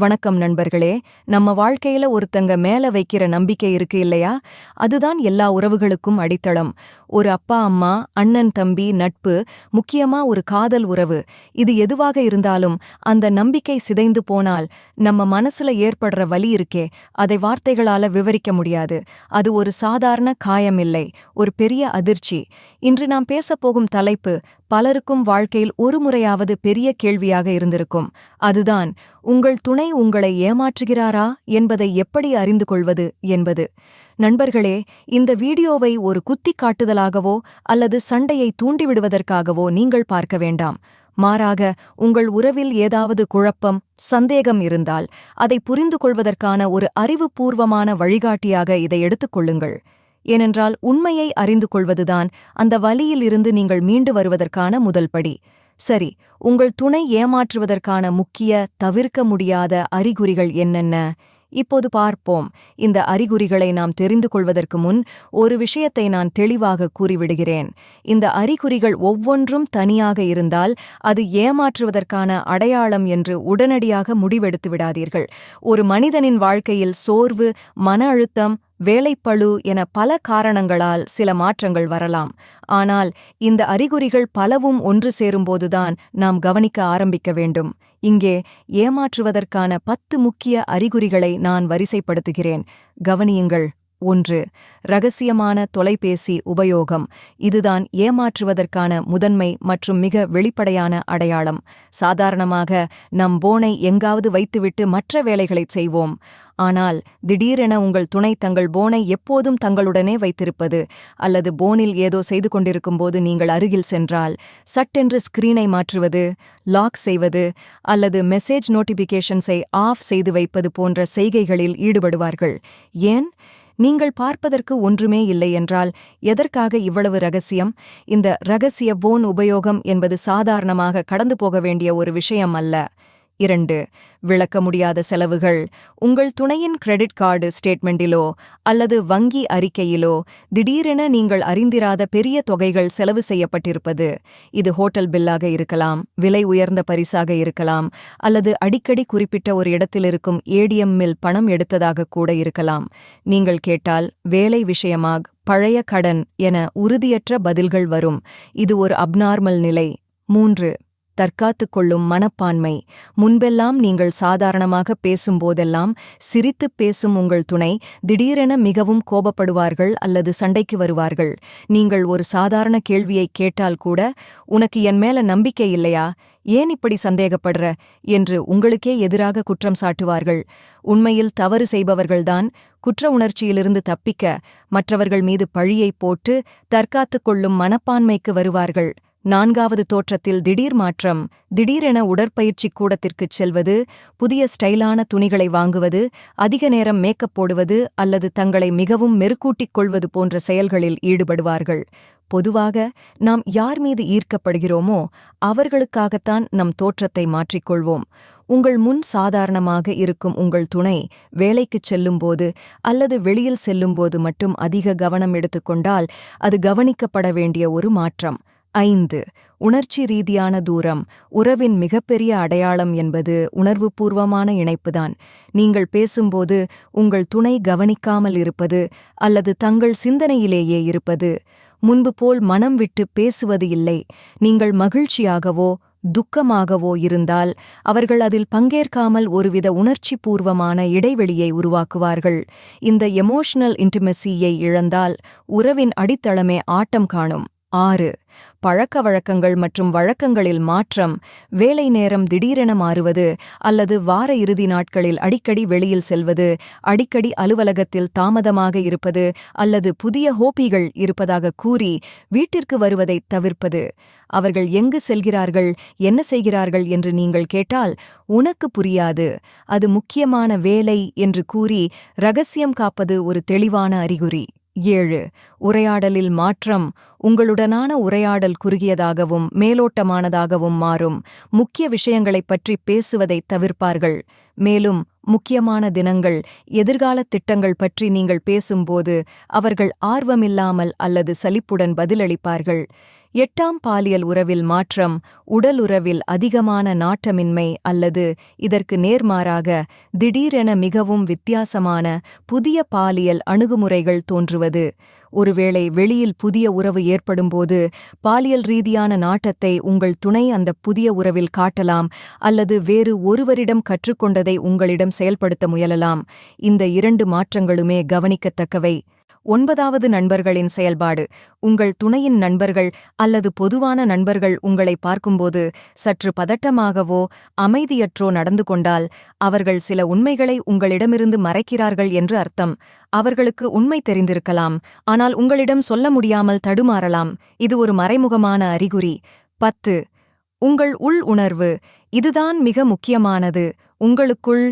வணக்கம் நண்பர்களே. நம்ம வாழ்க்கையில ஒருத்தங்க மேல வைக்கிற நம்பிக்கை இருக்கு இல்லையா? அதுதான் எல்லா உறவுகளுக்கும் அடித்தளம். ஒரு அப்பா அம்மா அண்ணன் தம்பி நட்பு முக்கியமா ஒரு காதல் உறவு. இது எதுவாக இருந்தாலும் அந்த நம்பிக்கை சிதைந்து போனால் நம்ம மனசுல ஏற்படுற வலி இருக்கே. அதை வார்த்தைகளால விவரிக்க முடியாது. அது ஒரு சாதாரண காயமில்லை. ஒரு பெரிய அதிர்ச்சி. இன்று நாம் பேசப் போகும் தலைப்பு பலருக்கும் வாழ்க்கையில் ஒரு முறையாவது பெரிய கேள்வியாக இருந்திருக்கும். அதுதான் உங்கள் துணை உங்களை ஏமாற்றுகிறாரா என்பதை எப்படி அறிந்து கொள்வது என்பது. நண்பர்களே இந்த வீடியோவை ஒரு குத்திக் காட்டுதலாகவோ அல்லது சண்டையை தூண்டிவிடுவதற்காகவோ நீங்கள் பார்க்க வேண்டாம். மாறாக உங்கள் உறவில் ஏதாவது குழப்பம் சந்தேகம் இருந்தால் அதை புரிந்து கொள்வதற்கான ஒரு அறிவுபூர்வமான வழிகாட்டியாக இதை எடுத்துக்கொள்ளுங்கள் ஏனென்றால் உண்மையை அறிந்து கொள்வதுதான் அந்த வலியிலிருந்து நீங்கள் மீண்டு வருவதற்கான முதல் படி. சரி உங்கள் துணை ஏமாற்றுவதற்கான முக்கிய தவிர்க்க முடியாத அறிகுறிகள் என்னென்ன? இப்போது பார்ப்போம். இந்த அறிகுறிகளை நாம் தெரிந்து கொள்வதற்கு முன் ஒரு விஷயத்தை நான் தெளிவாக கூறிவிடுகிறேன். இந்த அறிகுறிகள் ஒவ்வொன்றும் தனியாக இருந்தால் அது ஏமாற்றுவதற்கான அடையாளம் என்று உடனடியாக முடிவெடுத்து விடாதீர்கள். ஒரு மனிதனின் வாழ்க்கையில் சோர்வு மன அழுத்தம் வேலைப்பழு என பல காரணங்களால் சில மாற்றங்கள் வரலாம். ஆனால் இந்த அறிகுறிகள் பலவும் ஒன்று சேரும்போதுதான் நாம் கவனிக்க ஆரம்பிக்க வேண்டும். இங்கே ஏமாற்றுவதற்கான பத்து முக்கிய அறிகுறிகளை நான் வரிசைப்படுத்துகிறேன். கவனியுங்கள். ஒன்று. ரகசியமான தொலைபேசி உபயோகம். இதுதான் ஏமாற்றுவதற்கான முதன்மை மற்றும் மிக வெளிப்படையான அடையாளம். சாதாரணமாக நம் போனை எங்காவது வைத்துவிட்டு மற்ற வேலைகளைச் செய்வோம். ஆனால் திடீரென உங்கள் துணை தங்கள் போனை எப்போதும் தங்களுடனே வைத்திருப்பது அல்லது போனில் ஏதோ செய்து கொண்டிருக்கும்போது நீங்கள் அருகில் சென்றால் சட்டென்று ஸ்கிரீனை மாற்றுவது லாக் செய்வது அல்லது மெசேஜ் நோட்டிபிகேஷன்ஸை ஆஃப் செய்து வைப்பது போன்ற செய்கைகளில் ஈடுபடுவார்கள். ஏன்? நீங்கள் பார்ப்பதற்கு ஒன்றுமே இல்லை என்றால் எதற்காக இவ்வளவு ரகசியம்? இந்த ரகசிய போன் உபயோகம் என்பது சாதாரணமாக கடந்து போக வேண்டிய ஒரு விஷயம் அல்ல. இரண்டு. விளக்க முடியாத செலவுகள். உங்கள் துணையின் கிரெடிட் கார்டு ஸ்டேட்மெண்டிலோ அல்லது வங்கி அறிக்கையிலோ திடீரென நீங்கள் அறிந்திராத பெரிய தொகைகள் செலவு செய்யப்பட்டிருப்பது. இது ஹோட்டல் பில்லாக இருக்கலாம் விலை உயர்ந்த பரிசாக இருக்கலாம் அல்லது அடிக்கடி குறிப்பிட்ட ஒரு இடத்தில் இருக்கும் ஏடிஎம் மில் பணம் எடுத்ததாக கூட இருக்கலாம். நீங்கள் கேட்டால் வேலை விஷயமாக பழைய கடன் என உறுதியற்ற பதில்கள் வரும். இது ஒரு அப்நார்மல் நிலை. மூன்று. தற்காத்துக் கொள்ளும் மனப்பான்மை. முன்பெல்லாம் நீங்கள் சாதாரணமாக பேசும்போதெல்லாம் சிரித்துப் பேசும் உங்கள் துணை திடீரென மிகவும் கோபப்படுவார்கள் அல்லது சண்டைக்கு வருவார்கள். நீங்கள் ஒரு சாதாரண கேள்வியை கேட்டால் கூட உனக்கு என் மேல நம்பிக்கை இல்லையா? ஏன் இப்படி சந்தேகப்படுற? என்று உங்களுக்கே எதிராக குற்றம் சாட்டுவார்கள். உண்மையில் தவறு செய்பவர்கள்தான் குற்ற உணர்ச்சியிலிருந்து தப்பிக்க மற்றவர்கள் மீது பழியைப் போட்டு தற்காத்துக் கொள்ளும் மனப்பான்மைக்கு வருவார்கள். நான்காவது தோற்றத்தில் திடீர் மாற்றம் திடீரென உடற்பயிற்சி கூடத்திற்குச் செல்வது புதிய ஸ்டைலான துணிகளை வாங்குவது அதிக நேரம் மேக்கப் போடுவது அல்லது தங்களை மிகவும் மெருக்கூட்டிக் கொள்வது போன்ற செயல்களில் ஈடுபடுவார்கள். பொதுவாக நாம் யார் மீது ஈர்க்கப்படுகிறோமோ அவர்களுக்காகத்தான் நம் தோற்றத்தை மாற்றிக்கொள்வோம். உங்கள் முன் சாதாரணமாக இருக்கும் உங்கள் துணை வேலைக்குச் செல்லும்போது அல்லது வெளியில் செல்லும்போது மட்டும் அதிக கவனம் எடுத்துக்கொண்டால் அது கவனிக்கப்பட வேண்டிய ஒரு மாற்றம். ஐந்து. உணர்ச்சி ரீதியான தூரம். உறவின் மிகப்பெரிய அடையாளம் என்பது உணர்வுபூர்வமான இணைப்புதான். நீங்கள் பேசும்போது உங்கள் துணை கவனிக்காமல் இருப்பது அல்லது தங்கள் சிந்தனையிலேயே இருப்பது. முன்பு போல் மனம் விட்டு பேசுவது இல்லை. நீங்கள் மகிழ்ச்சியாகவோ துக்கமாகவோ இருந்தால் அவர்கள் அதில் பங்கேற்காமல் ஒருவித உணர்ச்சி பூர்வமான இடைவெளியை உருவாக்குவார்கள். இந்த எமோஷனல் இன்டிமெசியை இழந்தால் உறவின் அடித்தளமே ஆட்டம் காணும். ஆறு. பழக்க வழக்கங்கள் மற்றும் வழக்கங்களில் மாற்றம். வேலை நேரம் திடீரென மாறுவது அல்லது வார இறுதி நாட்களில் அடிக்கடி வெளியில் செல்வது அடிக்கடி அலுவலகத்தில் தாமதமாக இருப்பது அல்லது புதிய ஹோபிகள் இருப்பதாக கூறி வீட்டிற்கு வருவதைத் தவிர்ப்பது. அவர்கள் எங்கு செல்கிறார்கள் என்ன செய்கிறார்கள் என்று நீங்கள் கேட்டால் உனக்கு புரியாது. அது முக்கியமான வேலை என்று கூறி ரகசியம் காப்பது ஒரு தெளிவான அறிகுறி. ஏழு. உரையாடலில் மாற்றம் உங்களுடனான உரையாடல் குறுகியதாகவும் மேலோட்டமானதாகவும் மாறும். முக்கிய விஷயங்களைப் பற்றி பேசுவதைத் தவிர்ப்பார்கள். மேலும் முக்கியமான தினங்கள் எதிர்காலத் திட்டங்கள் பற்றி நீங்கள் பேசும்போது அவர்கள் ஆர்வமில்லாமல் அல்லது சலிப்புடன் பதிலளிப்பார்கள். எட்டாம் பாலியல் உறவில் மாற்றம் உடல் உறவில் அதிகமான நாட்டமின்மை அல்லது இதற்கு நேர்மாறாக திடீரென மிகவும் வித்தியாசமான புதிய பாலியல் அணுகுமுறைகள் தோன்றுவது. ஒருவேளை வெளியில் புதிய உறவு ஏற்படும்போது பாலியல் ரீதியான நாட்டத்தை உங்கள் துணை அந்த புதிய உறவில் காட்டலாம் அல்லது வேறு ஒருவரிடம் கற்றுக்கொண்டதை உங்களிடம் செயல்படுத்த முயலலாம். இந்த இரண்டு மாற்றங்களுமே கவனிக்கத்தக்கவை. ஒன்பதாவது நண்பர்களின் செயல்பாடு. உங்கள் துணையின் நண்பர்கள் அல்லது பொதுவான நண்பர்கள் உங்களை பார்க்கும்போது சற்று பதட்டமாகவோ அமைதியற்றோ நடந்து கொண்டால் அவர்கள் சில உண்மைகளை உங்களிடமிருந்து மறைக்கிறார்கள் என்று அர்த்தம். அவர்களுக்கு உண்மை தெரிந்திருக்கலாம். ஆனால் உங்களிடம் சொல்ல முடியாமல் தடுமாறலாம். இது ஒரு மறைமுகமான அறிகுறி. பத்து. உங்கள் உள் உணர்வு. இதுதான் மிக முக்கியமானது. உங்களுக்குள்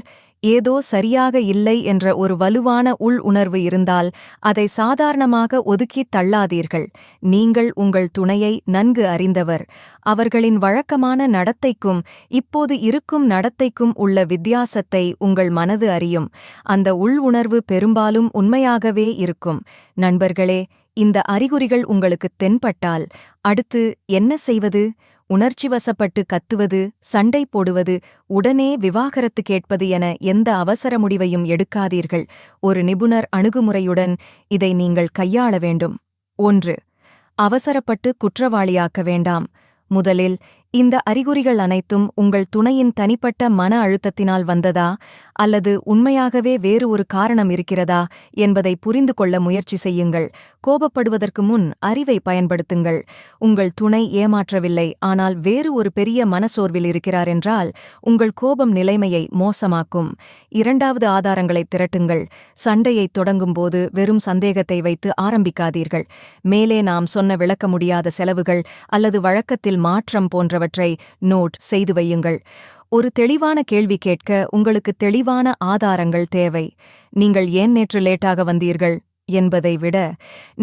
ஏதோ சரியாக இல்லை என்ற ஒரு வலுவான உள் உணர்வு இருந்தால் அதை சாதாரணமாக ஒதுக்கித் தள்ளாதீர்கள். நீங்கள் உங்கள் துணையை நன்கு அறிந்தவர். அவர்களின் வழக்கமான நடத்தைக்கும் இப்போது இருக்கும் நடத்தைக்கும் உள்ள வித்தியாசத்தை உங்கள் மனது அறியும். அந்த உள் உணர்வு பெரும்பாலும் உண்மையாகவே இருக்கும். நண்பர்களே இந்த அறிகுறிகள் உங்களுக்கு தென்பட்டால் அடுத்து என்ன செய்வது? உணர்ச்சி வசப்பட்டு கத்துவது சண்டை போடுவது உடனே விவாகரத்து கேட்பது என எந்த அவசர முடிவையும் எடுக்காதீர்கள். ஒரு நிபுணர் அணுகுமுறையுடன் இதை நீங்கள் கையாள வேண்டும். ஒன்று அவசரப்பட்டு குற்றவாளியாக்க வேண்டாம். முதலில் இந்த அறிகுறிகள் அனைத்தும் உங்கள் துணையின் தனிப்பட்ட மன அழுத்தத்தினால் வந்ததா? அல்லது உண்மையாகவே வேறு ஒரு காரணம் இருக்கிறதா? என்பதை புரிந்து கொள்ள முயற்சி செய்யுங்கள். கோபப்படுவதற்கு முன் அறிவை பயன்படுத்துங்கள். உங்கள் துணை ஏமாற்றவில்லை ஆனால் வேறு ஒரு பெரிய மனசோர்வில் இருக்கிறார் என்றால் உங்கள் கோபம் நிலைமையை மோசமாக்கும். இரண்டாவது ஆதாரங்களை திரட்டுங்கள். சண்டையை தொடங்கும்போது வெறும் சந்தேகத்தை வைத்து ஆரம்பிக்காதீர்கள். மேலே நாம் சொன்ன விளக்க முடியாத செலவுகள் அல்லது வழக்கத்தில் மாற்றம் போன்ற போன்றவற்றை நோட் செய்து வையுங்கள். ஒரு தெளிவான கேள்வி கேட்க உங்களுக்கு தெளிவான ஆதாரங்கள் தேவை. நீங்கள் ஏன் நேற்று லேட்டாக வந்தீர்கள்? என்பதை விட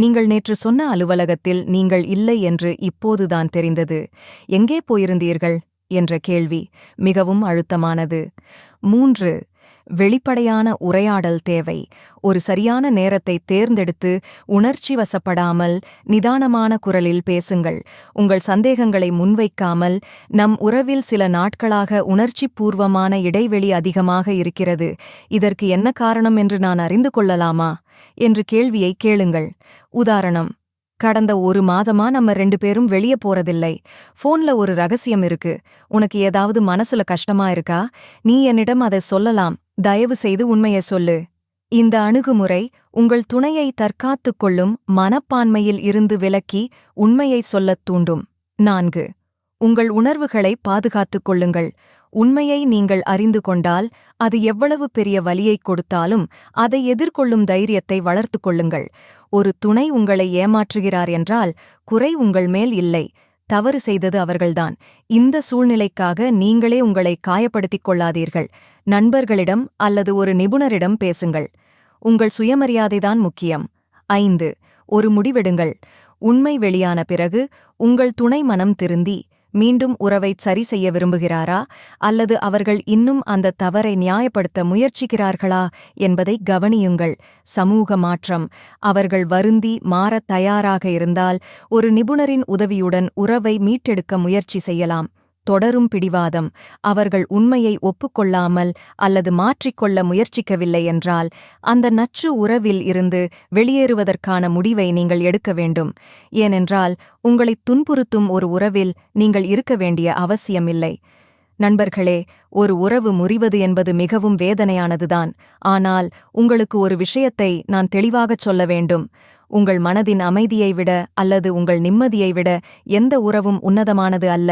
நீங்கள் நேற்று சொன்ன அலுவலகத்தில் நீங்கள் இல்லை என்று இப்போதுதான் தெரிந்தது. எங்கே போயிருந்தீர்கள்? என்ற கேள்வி மிகவும் அழுத்தமானது. மூன்று வெளிப்படையான உரையாடல் தேவை. ஒரு சரியான நேரத்தை தேர்ந்தெடுத்து உணர்ச்சி வசப்படாமல் நிதானமான குரலில் பேசுங்கள். உங்கள் சந்தேகங்களை முன்வைக்காமல் நம் உறவில் சில நாட்களாக உணர்ச்சி பூர்வமான இடைவெளி அதிகமாக இருக்கிறது. இதற்கு என்ன காரணம் என்று நான் அறிந்து கொள்ளலாமா? என்று கேள்வியை கேளுங்கள். உதாரணம் கடந்த ஒரு மாதமா நம்ம ரெண்டு பேரும் வெளியே போறதில்லை. போன்ல ஒரு ரகசியம் இருக்கு. உனக்கு ஏதாவது மனசுல கஷ்டமா இருக்கா? நீ என்னிடம் அதை சொல்லலாம். தயவு செய்து உண்மையை சொல்லு. இந்த அணுகுமுறை உங்கள் துணையை தற்காத்துக் கொள்ளும் மனப்பான்மையில் இருந்து விலக்கி உண்மையை சொல்லத் தூண்டும். நான்கு. உங்கள் உணர்வுகளை பாதுகாத்துக் கொள்ளுங்கள். உண்மையை நீங்கள் அறிந்து கொண்டால் அது எவ்வளவு பெரிய வலியைக் கொடுத்தாலும் அதை எதிர்கொள்ளும் தைரியத்தை வளர்த்துக் கொள்ளுங்கள். ஒரு துணை உங்களை ஏமாற்றுகிறார் என்றால் குறை உங்கள் மேல் இல்லை. தவறு செய்தது அவர்கள்தான். இந்த சூழ்நிலைக்காக நீங்களே உங்களை காயப்படுத்திக் கொள்ளாதீர்கள். நண்பர்களிடம் அல்லது ஒரு நிபுணரிடம் பேசுங்கள். உங்கள் சுயமரியாதைதான் முக்கியம். ஐந்து ஒரு முடிவெடுங்கள். உண்மை வெளியான பிறகு உங்கள் துணை மனம் திருந்தி மீண்டும் உறவை சரி செய்ய விரும்புகிறாரா? அல்லது அவர்கள் இன்னும் அந்த தவறை நியாயப்படுத்த முயற்சிக்கிறார்களா? என்பதை கவனியுங்கள். சமூக மாற்றம். அவர்கள் வருந்தி மாறத் தயாராக இருந்தால் ஒரு நிபுணரின் உதவியுடன் உறவை மீட்டெடுக்க முயற்சி செய்யலாம். தொடரும் பிடிவாதம். அவர்கள் உண்மையை ஒப்புக்கொள்ளாமல் அல்லது மாற்றிக்கொள்ள முயற்சிக்கவில்லை என்றால் அந்த நச்சு உறவில் இருந்து வெளியேறுவதற்கான முடிவை நீங்கள் எடுக்க வேண்டும். ஏனென்றால் உங்களைத் துன்புறுத்தும் ஒரு உறவில் நீங்கள் இருக்க வேண்டிய அவசியமில்லை. நண்பர்களே ஒரு உறவு முறிவது என்பது மிகவும் வேதனையானதுதான். ஆனால் உங்களுக்கு ஒரு விஷயத்தை நான் தெளிவாகச் சொல்ல வேண்டும். உங்கள் மனதின் அமைதியை விட அல்லது உங்கள் நிம்மதியை விட எந்த உறவும் உன்னதமானது அல்ல.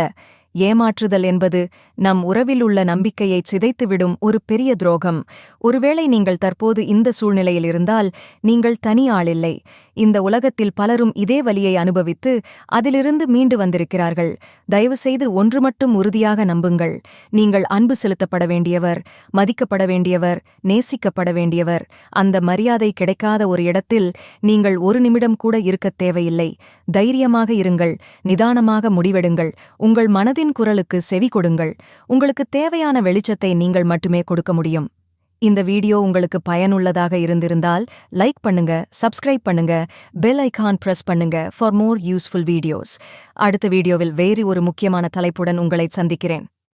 ஏமாற்றுதல் என்பது நம் உறவில் உள்ள நம்பிக்கையை சிதைத்துவிடும் ஒரு பெரிய துரோகம். ஒருவேளை நீங்கள் தற்போது இந்த சூழ்நிலையில் இருந்தால் நீங்கள் தனி ஆளில்லை இந்த உலகத்தில் பலரும் இதே வலியை அனுபவித்து அதிலிருந்து மீண்டு வந்திருக்கிறார்கள். தயவுசெய்து ஒன்று மட்டும் உறுதியாக நம்புங்கள். நீங்கள் அன்பு செலுத்தப்பட வேண்டியவர் மதிக்கப்பட வேண்டியவர் நேசிக்கப்பட வேண்டியவர். அந்த மரியாதை கிடைக்காத ஒரு இடத்தில் நீங்கள் ஒரு நிமிடம் கூட இருக்கத் தேவையில்லை. தைரியமாக இருங்கள் நிதானமாக முடிவெடுங்கள். உங்கள் மனதின் குரலுக்கு செவி கொடுங்கள். உங்களுக்கு தேவையான வெளிச்சத்தை நீங்கள் மட்டுமே கொடுக்க முடியும். இந்த வீடியோ உங்களுக்கு பயனுள்ளதாக இருந்திருந்தால் லைக் பண்ணுங்க சப்ஸ்கிரைப் பண்ணுங்க பெல் ஐகான் பிரஸ் பண்ணுங்க ஃபார் மோர் யூஸ்ஃபுல் வீடியோஸ் அடுத்த வீடியோவில் வேறு ஒரு முக்கியமான தலைப்புடன் உங்களை சந்திக்கிறேன்.